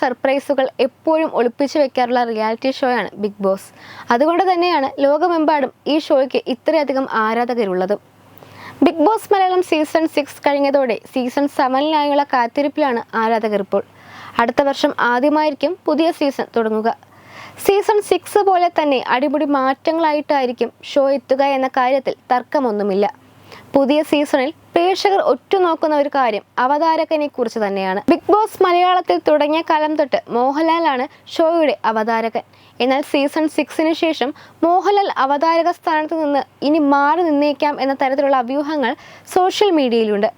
സർപ്രൈസുകൾ എപ്പോഴും ഒളിപ്പിച്ചു വെക്കാറുള്ള റിയാലിറ്റി ഷോയാണ് ബിഗ് ബോസ് അതുകൊണ്ട് തന്നെയാണ് ലോകമെമ്പാടും ഈ ഷോയ്ക്ക് ഇത്രയധികം ആരാധകരുള്ളതും. Big Boss Malayalam season six കഴിഞ്ഞതോടെ സീസൺ സെവനിനായുള്ള കാത്തിരിപ്പിലാണ് ആരാധകർ ഇപ്പോൾ. അടുത്ത വർഷം ആദ്യമായിരിക്കും പുതിയ സീസൺ തുടങ്ങുക. സീസൺ സിക്സ് പോലെ തന്നെ അടിപൊളി മാറ്റങ്ങളായിട്ടായിരിക്കും ഷോ എത്തുക എന്ന കാര്യത്തിൽ തർക്കമൊന്നുമില്ല. പുതിയ സീസണിൽ പ്രേക്ഷകർ ഒറ്റുനോക്കുന്ന ഒരു കാര്യം അവതാരകനെ കുറിച്ച് തന്നെയാണ്. ബിഗ് ബോസ് മലയാളത്തിൽ തുടങ്ങിയ കാലം തൊട്ട് മോഹൻലാലാണ് ഷോയുടെ അവതാരകൻ. എന്നാൽ സീസൺ സിക്സിന് ശേഷം മോഹൻലാൽ അവതാരക സ്ഥാനത്ത് നിന്ന് ഇനി മാറി നിന്നേക്കാം എന്ന തരത്തിലുള്ള അഭ്യൂഹങ്ങൾ സോഷ്യൽ മീഡിയയിലുണ്ട്.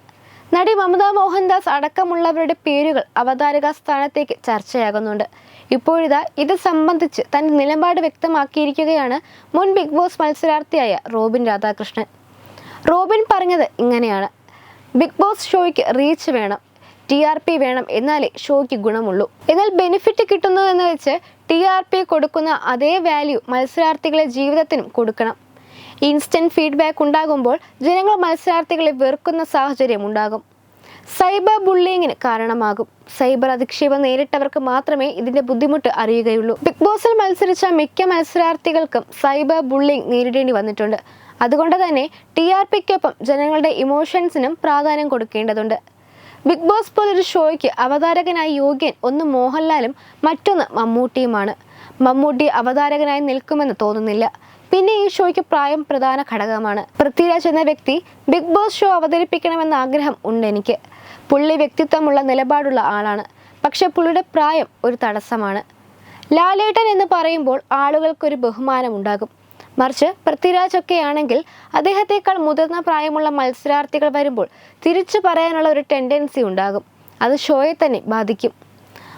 നടി മമതാ മോഹൻദാസ് അടക്കമുള്ളവരുടെ പേരുകൾ അവതാരക സ്ഥാനത്തേക്ക് ചർച്ചയാകുന്നുണ്ട്. ഇപ്പോഴിതാ ഇത് സംബന്ധിച്ച് തന്റെ നിലപാട് വ്യക്തമാക്കിയിരിക്കുകയാണ് മുൻ ബിഗ് ബോസ് മത്സരാർത്ഥിയായ റോബിൻ രാധാകൃഷ്ണൻ. റോബിൻ പറഞ്ഞത് ഇങ്ങനെയാണ്. ബിഗ് ബോസ് ഷോയ്ക്ക് റീച്ച് വേണം. ടി ആർ പി വേണം എന്നാലേ ഷോയ്ക്ക് ഗുണമുള്ളൂ. എന്നാൽ ബെനിഫിറ്റ് കിട്ടുന്നു എന്ന് വെച്ച് ടി ആർ പി കൊടുക്കുന്ന അതേ വാല്യൂ മത്സരാർത്ഥികളെ ജീവിതത്തിനും കൊടുക്കണം. ഇൻസ്റ്റന്റ് ഫീഡ്ബാക്ക് ഉണ്ടാകുമ്പോൾ ജനങ്ങൾ മത്സരാർത്ഥികളെ വെറുക്കുന്ന സാഹചര്യം ഉണ്ടാകും. സൈബർ ബുള്ളിങ്ങിന് കാരണമാകും. സൈബർ അധിക്ഷേപം നേരിട്ടവർക്ക് മാത്രമേ ഇതിന്റെ ബുദ്ധിമുട്ട് അറിയുകയുള്ളൂ. ബിഗ് ബോസിൽ മത്സരിച്ച മിക്ക മത്സരാർത്ഥികൾക്കും സൈബർ ബുള്ളിങ് നേരിടേണ്ടി വന്നിട്ടുണ്ട്. അതുകൊണ്ട് തന്നെ ടി ആർ പിക്കൊപ്പം ജനങ്ങളുടെ ഇമോഷൻസിനും പ്രാധാന്യം കൊടുക്കേണ്ടതുണ്ട്. ബിഗ് ബോസ് പോലൊരു ഷോയ്ക്ക് അവതാരകനായി യോഗ്യൻ ഒന്ന് മോഹൻലാലും മറ്റൊന്ന് മമ്മൂട്ടിയുമാണ്. മമ്മൂട്ടി അവതാരകനായി നിൽക്കുമെന്ന് തോന്നുന്നില്ല. പിന്നെ ഈ ഷോയ്ക്ക് പ്രായം പ്രധാന ഘടകമാണ്. പൃഥ്വിരാജ് എന്ന വ്യക്തി ബിഗ് ബോസ് ഷോ അവതരിപ്പിക്കണമെന്ന ആഗ്രഹം ഉണ്ട് എനിക്ക്. പുള്ളി വ്യക്തിത്വമുള്ള നിലപാടുള്ള ആളാണ്. പക്ഷെ പുള്ളിയുടെ പ്രായം ഒരു തടസ്സമാണ്. ലാലേട്ടൻ എന്ന് പറയുമ്പോൾ ആളുകൾക്കൊരു ബഹുമാനം ഉണ്ടാകും മറിച്ച് പൃഥ്വിരാജ് ഒക്കെയാണെങ്കിൽ അദ്ദേഹത്തെക്കാൾ മുതിർന്ന പ്രായമുള്ള മത്സരാർത്ഥികൾ വരുമ്പോൾ തിരിച്ചു പറയാനുള്ള ഒരു ടെൻഡൻസി ഉണ്ടാകും. അത് ഷോയെ തന്നെ ബാധിക്കും.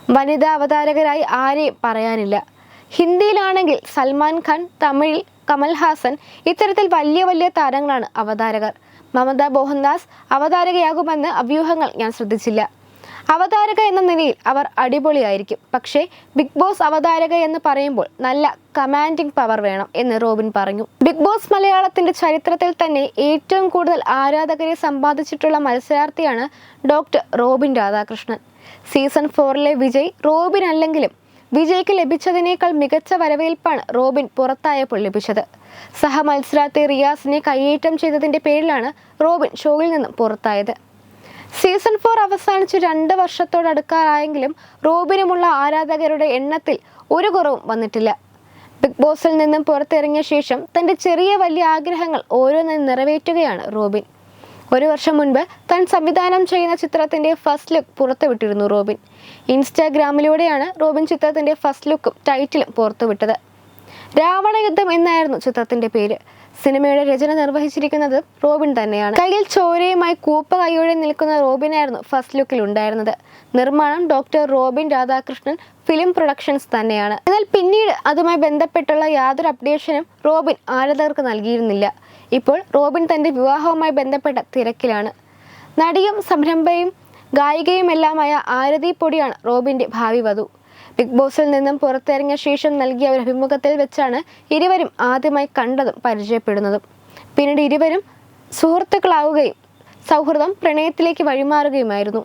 വനിതാ അവതാരകരായി ആരെയും പറയാനില്ല. ഹിന്ദിയിലാണെങ്കിൽ സൽമാൻ ഖാൻ തമിഴിൽ കമൽഹാസൻ ഇത്തരത്തിൽ വലിയ വലിയ താരങ്ങളാണ് അവതാരകർ. മമതാ മോഹൻദാസ് അവതാരകയാകുമെന്ന് അഭ്യൂഹങ്ങൾ ഞാൻ ശ്രദ്ധിച്ചില്ല. അവതാരക എന്ന നിലയിൽ അവർ അടിപൊളിയായിരിക്കും. പക്ഷേ ബിഗ് ബോസ് അവതാരക എന്ന് പറയുമ്പോൾ നല്ല കമാൻഡിംഗ് പവർ വേണം എന്ന് റോബിൻ പറഞ്ഞു. ബിഗ് ബോസ് മലയാളത്തിന്റെ ചരിത്രത്തിൽ തന്നെ ഏറ്റവും കൂടുതൽ ആരാധകരെ സമ്പാദിച്ചിട്ടുള്ള മത്സരാർത്ഥിയാണ് ഡോക്ടർ റോബിൻ രാധാകൃഷ്ണൻ. സീസൺ ഫോറിലെ വിജയ് റോബിൻ അല്ലെങ്കിലും വിജയ്ക്ക് ലഭിച്ചതിനേക്കാൾ മികച്ച വരവേൽപ്പാണ് റോബിൻ പുറത്തായപ്പോൾ ലഭിച്ചത്. സഹ മത്സരാർത്ഥി റിയാസിനെ കയ്യേറ്റം ചെയ്തതിന്റെ പേരിലാണ് റോബിൻ ഷോയിൽ നിന്നും പുറത്തായത്. സീസൺ ഫോർ അവസാനിച്ച് രണ്ട് വർഷത്തോടടുക്കാറായെങ്കിലും റോബിനുമുള്ള ആരാധകരുടെ എണ്ണത്തിൽ ഒരു കുറവും വന്നിട്ടില്ല. ബിഗ് ബോസിൽ നിന്നും പുറത്തിറങ്ങിയ ശേഷം തന്റെ ചെറിയ വലിയ ആഗ്രഹങ്ങൾ ഓരോന്നും നിറവേറ്റുകയാണ് റോബിൻ. ഒരു വർഷം മുൻപ് താൻ സംവിധാനം ചെയ്യുന്ന ചിത്രത്തിന്റെ ഫസ്റ്റ് ലുക്ക് പുറത്തുവിട്ടിരുന്നു റോബിൻ. ഇൻസ്റ്റാഗ്രാമിലൂടെയാണ് റോബിൻ ചിത്രത്തിന്റെ ഫസ്റ്റ് ലുക്കും ടൈറ്റിലും പുറത്തുവിട്ടത്. രാവണയുദ്ധം എന്നായിരുന്നു ചിത്രത്തിന്റെ പേര്. സിനിമയുടെ രചന നിർവഹിച്ചിരിക്കുന്നത് റോബിൻ തന്നെയാണ്. കയ്യിൽ ചോരയുമായി കൂപ്പ കൈയോടെ നിൽക്കുന്ന റോബിനായിരുന്നു ഫസ്റ്റ് ലുക്കിൽ ഉണ്ടായിരുന്നത്. നിർമ്മാണം doctor Robin Radhakrishnan film productions തന്നെയാണ്. എന്നാൽ പിന്നീട് അതുമായി ബന്ധപ്പെട്ടുള്ള യാതൊരു അപ്ഡേഷനും റോബിൻ ആരാധകർക്ക് നൽകിയിരുന്നില്ല. ഇപ്പോൾ റോബിൻ തന്റെ വിവാഹവുമായി ബന്ധപ്പെട്ട തിരക്കിലാണ്. നടിയും സംരംഭയും ഗായികയുമെല്ലാമായ ആരതി പൊടിയാണ് റോബിന്റെ ഭാവി വധു. ബിഗ് ബോസിൽ നിന്നും പുറത്തിറങ്ങിയ ശേഷം നൽകിയ ഒരു അഭിമുഖത്തിൽ വെച്ചാണ് ഇരുവരും ആദ്യമായി കണ്ടതും പരിചയപ്പെടുന്നതും. പിന്നീട് ഇരുവരും സുഹൃത്തുക്കളാവുകയും സൗഹൃദം പ്രണയത്തിലേക്ക് വഴിമാറുകയുമായിരുന്നു.